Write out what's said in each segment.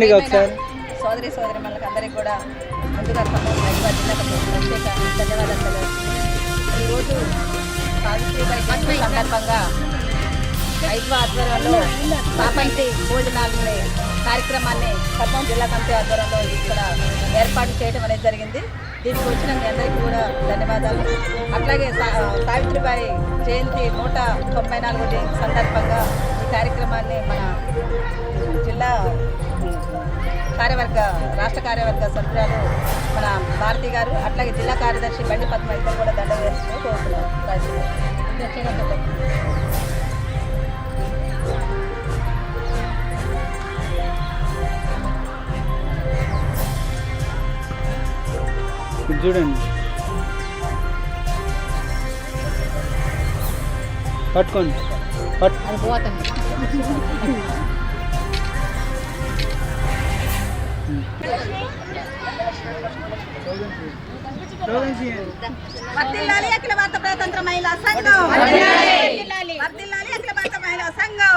పండుగ ఒకసారి సోదరి సోదరి మనకు అందరికీ కూడా ముందుగా ప్రత్యేక ధన్యవాదాలు తెలియజేస్తున్నాను. ఈరోజు సావిత్రిబాయి జయంతి సందర్భంగా హైదరాబాద్ ఆధ్వర్యంలో సాపంతి భోజనాలని కార్యక్రమాన్ని ఖమ్మం జిల్లా కమిటీ ఆధ్వర్యంలో ఇక్కడ ఏర్పాటు చేయడం అనేది జరిగింది. దీనికి వచ్చిన మీ అందరికీ కూడా ధన్యవాదాలు. అట్లాగే సావిత్రిబాయి జయంతి నూట తొంభై నాలుగు జయంతి సందర్భంగా కార్యక్రమాన్ని మన జిల్లా కార్యవర్గ రాష్ట్ర కార్యవర్గ సభ్యురాలు మన భారతి గారు అట్లాగే జిల్లా కార్యదర్శి బండి పద్మ ఇద్దరు కూడా దండ వేసుకుని కోరుతున్నాం. చూడండి. పట్టుకోండి. పట్ వర్ధిల్లాలి అఖిల భారత ప్రజాతంత్ర మహిళా సంఘం. వర్ధిల్లాలి అఖిల భారత మహిళా సంఘం.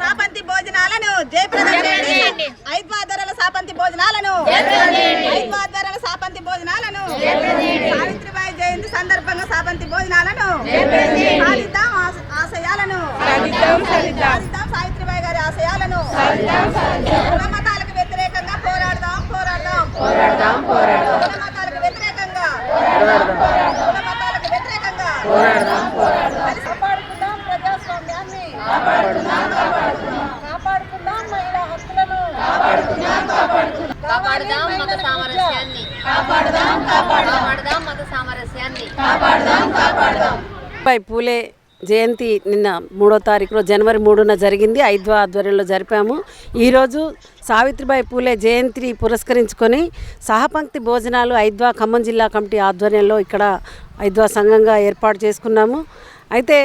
సాపంతి భోజనాలను జయప్రదం చేయండి. సాపంతి భోజనాలను ధరల సాపంతి భోజనాలను సావిత్రిబాయి జయంతి సందర్భంగా సాపంతి భోజనాలను సాధిద్దాం సావిత్రిబాయి గారి ఆశయాలను. వ్యతిరేకంగా పోరాడదాం పోరాడదాం. పోరాడదాం పోరాడదాం. కుల మతాలకు వ్యతిరేకంగా వ్యతిరేకంగా. పోరాడదాం పోరాడదాం. కాపాడుకుందాం ప్రజాస్వామ్యాన్ని. కాపాడుకుందాం కాపాడుకుందాం. మహిళా హక్కులను. కాపాడుకుందాం కాపాడుదాం మత సామరస్యాన్ని. కాపాడుదాం కాపాడుదాం మత సామరస్యాన్ని. పూలే జయంతి నిన్న మూడో తారీఖులో జనవరి మూడున జరిగింది. ఐద్వా ఆధ్వర్యంలో జరిపాము. ఈరోజు సావిత్రిబాయి పూలే జయంతిని పురస్కరించుకొని సహపంక్తి భోజనాలు ఐద్వా ఖమ్మం జిల్లా కమిటీ ఆధ్వర్యంలో ఇక్కడ ఐద్వా సంఘంగా ఏర్పాటు చేసుకున్నాము. అయితే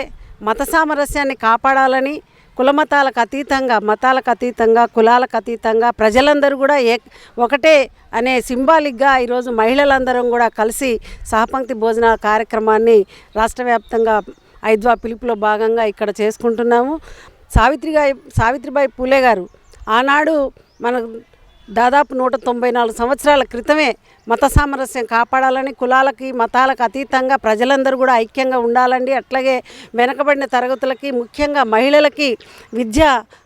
మత సామరస్యాన్ని కాపాడాలని కులమతాలకు అతీతంగా మతాలకు అతీతంగా కులాలకు అతీతంగా ప్రజలందరూ కూడా ఏ ఒకటే అనే సింబాలిక్గా ఈరోజు మహిళలందరం కూడా కలిసి సహపంక్తి భోజనాల కార్యక్రమాన్ని రాష్ట్ర వ్యాప్తంగా ఐద్వా పిలుపులో భాగంగా ఇక్కడ చేసుకుంటున్నాము. సావిత్రిగా సావిత్రిబాయి పూలే గారు ఆనాడు మన దాదాపు నూట తొంభై నాలుగు సంవత్సరాల క్రితమే మత సామరస్యం కాపాడాలని కులాలకి మతాలకు అతీతంగా ప్రజలందరూ కూడా ఐక్యంగా ఉండాలండి. అట్లాగే వెనకబడిన తరగతులకి ముఖ్యంగా మహిళలకి విద్య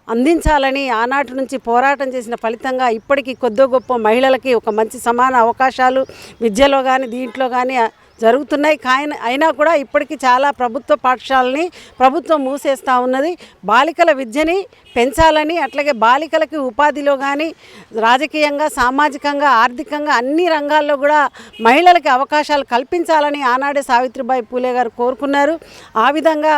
అందించాలని ఆనాటి నుంచి పోరాటం చేసిన ఫలితంగా ఇప్పటికీ కొద్దో గొప్ప మహిళలకి ఒక మంచి సమాన అవకాశాలు విద్యలో కానీ దీంట్లో కానీ జరుగుతున్నాయి. కాయన అయినా కూడా ఇప్పటికీ చాలా ప్రభుత్వ పాఠశాలని ప్రభుత్వం మూసేస్తూ ఉన్నది. బాలికల విద్యని పెంచాలని అట్లాగే బాలికలకి ఉపాధిలో కానీ రాజకీయంగా సామాజికంగా ఆర్థికంగా అన్ని రంగాల్లో కూడా మహిళలకి అవకాశాలు కల్పించాలని ఆనాడే సావిత్రిబాయి పూలే గారు కోరుకున్నారు. ఆ విధంగా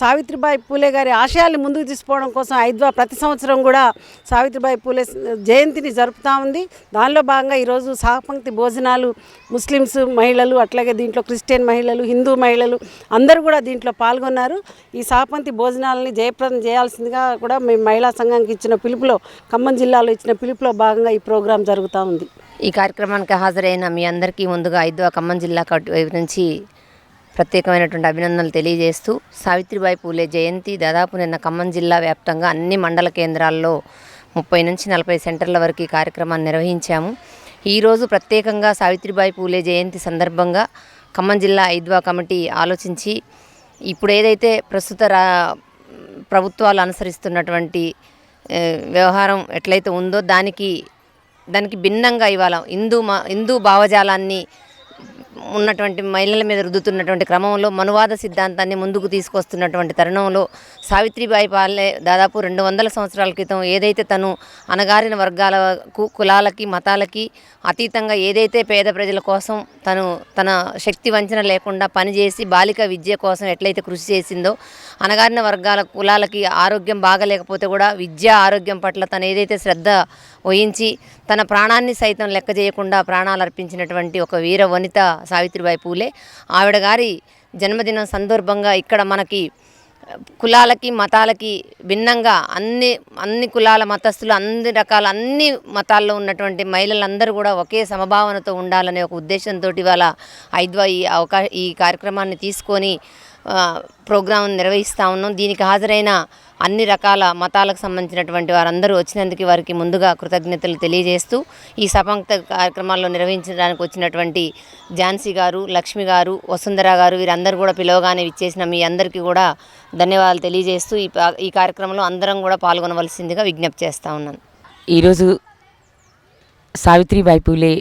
సావిత్రిబాయి పూలే గారి ఆశయాల్ని ముందుకు తీసుకోవడం కోసం ఐద్వా ప్రతి సంవత్సరం కూడా సావిత్రిబాయి పూలే జయంతిని జరుపుతూ ఉంది. దానిలో భాగంగా ఈరోజు సహపంక్తి భోజనాలు ముస్లిమ్స్ మహిళలు అట్లాగే దీంట్లో క్రిస్టియన్ మహిళలు హిందూ మహిళలు అందరూ కూడా దీంట్లో పాల్గొన్నారు. ఈ సహపంక్తి భోజనాలని జయప్రదం చేయాల్సిందిగా కూడా మేము మహిళా సంఘానికి ఇచ్చిన పిలుపులో ఖమ్మం జిల్లాలో ఇచ్చిన పిలుపులో భాగంగా ఈ ప్రోగ్రాం జరుగుతూ ఉంది. ఈ కార్యక్రమానికి హాజరైన మీ అందరికీ ముందుగా ఐదో ఖమ్మం జిల్లా కట్ వైపు నుంచి ప్రత్యేకమైనటువంటి అభినందనలు తెలియజేస్తూ సావిత్రిబాయి పూలే జయంతి దాదాపు నిన్న ఖమ్మం జిల్లా వ్యాప్తంగా అన్ని మండల కేంద్రాల్లో ముప్పై నుంచి నలభై సెంటర్ల వరకు ఈ కార్యక్రమాన్ని నిర్వహించాము. ఈరోజు ప్రత్యేకంగా సావిత్రిబాయి పూలే జయంతి సందర్భంగా ఖమ్మం జిల్లా ఐద్వా కమిటీ ఆలోచించి ఇప్పుడు ఏదైతే ప్రస్తుత రా ప్రభుత్వాలు అనుసరిస్తున్నటువంటి వ్యవహారం ఎట్లయితే ఉందో దానికి దానికి భిన్నంగా ఇవాళ హిందూ మా హిందూ భావజాలాన్ని ఉన్నటువంటి మహిళల మీద రుద్దుతున్నటువంటి క్రమంలో మనువాద సిద్ధాంతాన్ని ముందుకు తీసుకొస్తున్నటువంటి తరుణంలో సావిత్రిబాయి పాలే దాదాపు రెండు వందల సంవత్సరాల క్రితం ఏదైతే తను అనగారిన వర్గాలకు కులాలకి మతాలకి అతీతంగా ఏదైతే పేద ప్రజల కోసం తను తన శక్తి వంచన లేకుండా పనిచేసి బాలిక విద్య కోసం ఎట్లయితే కృషి చేసిందో అనగారిన వర్గాల కులాలకి ఆరోగ్యం బాగలేకపోతే కూడా విద్య ఆరోగ్యం పట్ల తను ఏదైతే శ్రద్ధ వహించి తన ప్రాణాన్ని సైతం లెక్క చేయకుండా ప్రాణాలు అర్పించినటువంటి ఒక వీర వనిత సావిత్రిబాయి పూలే. ఆవిడ గారి జన్మదినం సందర్భంగా ఇక్కడ మనకి కులాలకి మతాలకి భిన్నంగా అన్ని అన్ని కులాల మతస్థులు అన్ని రకాల అన్ని మతాల్లో ఉన్నటువంటి మహిళలందరూ కూడా ఒకే సమభావనతో ఉండాలనే ఒక ఉద్దేశంతో ఇవాళ ఐద్వా ఈ అవకాశ ఈ కార్యక్రమాన్ని తీసుకొని ప్రోగ్రాం నిర్వహిస్తూ ఉన్నాం. దీనికి హాజరైన అన్ని రకాల మతాలకు సంబంధించినటువంటి వారందరూ వచ్చినందుకు వారికి ముందుగా కృతజ్ఞతలు తెలియజేస్తూ ఈ సపంక్త కార్యక్రమాల్లో నిర్వహించడానికి వచ్చినటువంటి ఝాన్సీ గారు లక్ష్మి గారు వసుంధర గారు వీరందరూ కూడా పిలవగానే ఇచ్చేసిన మీ అందరికీ కూడా ధన్యవాదాలు తెలియజేస్తూ ఈ ఈ కార్యక్రమంలో అందరం కూడా పాల్గొనవలసిందిగా విజ్ఞప్తి చేస్తూ ఉన్నాను. ఈరోజు సావిత్రిబాయి పూలే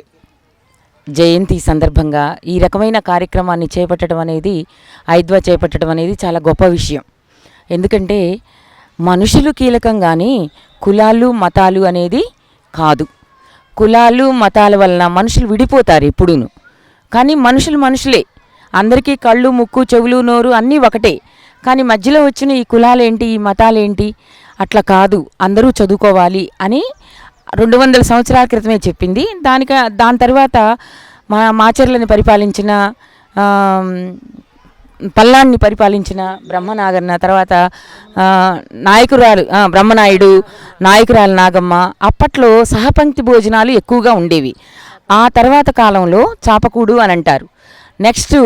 జయంతి సందర్భంగా ఈ రకమైన కార్యక్రమాన్ని చేపట్టడం అనేది ఐద్వా చేపట్టడం అనేది చాలా గొప్ప విషయం. ఎందుకంటే మనుషులు కీలకం కానీ కులాలు మతాలు అనేది కాదు. కులాలు మతాల వలన మనుషులు విడిపోతారు ఎప్పుడూను. కానీ మనుషులు మనుషులే. అందరికీ కళ్ళు ముక్కు చెవులు నోరు అన్నీ ఒకటే. కానీ మధ్యలో వచ్చిన ఈ కులాలేంటి ఈ మతాలేంటి? అట్లా కాదు. అందరూ చదువుకోవాలి అని రెండు వందల సంవత్సరాల క్రితమే చెప్పింది. దానిక దాని తర్వాత మా మాచర్లని పరిపాలించిన పల్లాన్ని పరిపాలించిన బ్రహ్మనాగన్న తర్వాత నాయకురాలు బ్రహ్మనాయుడు నాయకురాలు నాగమ్మ అప్పట్లో సహపంక్తి భోజనాలు ఎక్కువగా ఉండేవి. ఆ తర్వాత కాలంలో చాపకూడు అని అంటారు. నెక్స్ట్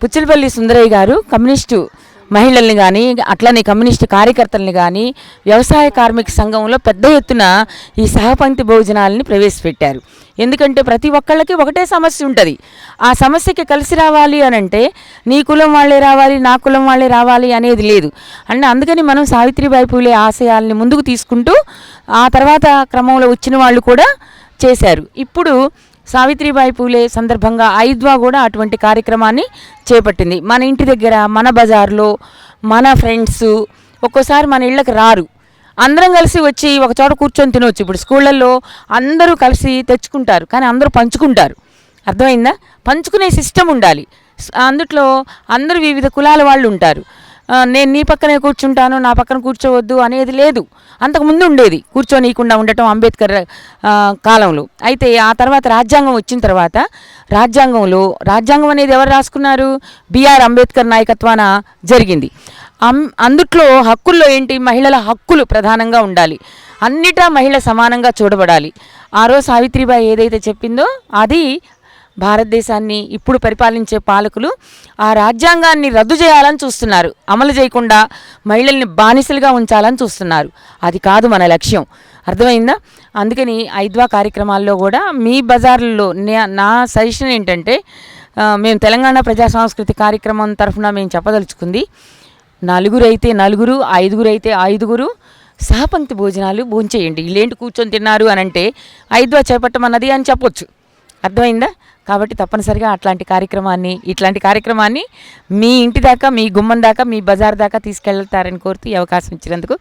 పుచ్చిలపల్లి సుందరయ్య గారు కమ్యూనిస్టు మహిళల్ని కానీ అట్లనే కమ్యూనిస్ట్ కార్యకర్తల్ని కానీ వ్యవసాయ కార్మిక సంఘంలో పెద్ద ఎత్తున ఈ సహపంక్తి భోజనాలని ప్రవేశపెట్టారు. ఎందుకంటే ప్రతి ఒక్కళ్ళకి ఒకటే సమస్య ఉంటుంది. ఆ సమస్యకి కలిసి రావాలి అని అంటే నీ కులం వాళ్ళే రావాలి నా కులం వాళ్ళే రావాలి అనేది లేదు. అంటే అందుకని మనం సావిత్రిబాయి పూలే ఆశయాల్ని ముందుకు తీసుకుంటూ ఆ తర్వాత క్రమంలో వచ్చిన వాళ్ళు కూడా చేశారు. ఇప్పుడు సావిత్రిబాయి పూలే సందర్భంగా ఐద్వా కూడా అటువంటి కార్యక్రమాన్ని చేపట్టింది. మన ఇంటి దగ్గర మన బజార్లో మన ఫ్రెండ్స్ ఒక్కోసారి మన ఇళ్ళకి రారు. అందరం కలిసి వచ్చి ఒక చోట కూర్చొని తినవచ్చు ఇప్పుడు స్కూళ్ళల్లో అందరూ కలిసి తెచ్చుకుంటారు. కానీ అందరూ పంచుకుంటారు. అర్థమైందా? పంచుకునే సిస్టమ్ ఉండాలి. అందుట్లో అందరూ వివిధ కులాల వాళ్ళు ఉంటారు. నేను నీ పక్కనే కూర్చుంటాను నా పక్కన కూర్చోవద్దు అనేది లేదు. అంతకుముందు ఉండేది కూర్చోనీయకుండా ఉండటం అంబేద్కర్ కాలంలో. అయితే ఆ తర్వాత రాజ్యాంగం వచ్చిన తర్వాత రాజ్యాంగంలో రాజ్యాంగం అనేది ఎవరు రాసుకున్నారు? బిఆర్ అంబేద్కర్ నాయకత్వాన జరిగింది. అం అందుట్లో హక్కుల్లో ఏంటి? మహిళల హక్కులు ప్రధానంగా ఉండాలి. అన్నిటా మహిళ సమానంగా చూడబడాలి. ఆ రోజు సావిత్రిబాయి ఏదైతే చెప్పిందో అది భారతదేశాన్ని ఇప్పుడు పరిపాలించే పాలకులు ఆ రాజ్యాంగాన్ని రద్దు చేయాలని చూస్తున్నారు. అమలు చేయకుండా మహిళల్ని బానిసలుగా ఉంచాలని చూస్తున్నారు. అది కాదు మన లక్ష్యం. అర్థమైందా? అందుకని ఐద్వా కార్యక్రమాల్లో కూడా మీ బజార్లో నా సజెషన్ ఏంటంటే మేము తెలంగాణ ప్రజా సాంస్కృతిక కార్యక్రమం తరఫున మేము చెప్పదలుచుకుంది నలుగురు అయితే నలుగురు ఐదుగురు అయితే ఐదుగురు సహపంక్తి భోజనాలు భోంచేయండి. వీళ్ళేంటి కూర్చొని తిన్నారు అని అంటే ఐద్వా చేపట్టమన్నది అని చెప్పొచ్చు. అర్థమైందా? కాబట్టి తప్పనిసరిగా అట్లాంటి కార్యక్రమాన్ని ఇట్లాంటి కార్యక్రమాన్ని మీ ఇంటి దాకా మీ గుమ్మం దాకా మీ బజార్ దాకా తీసుకెళ్తారని కోరుతూ ఈ అవకాశం ఇచ్చినందుకు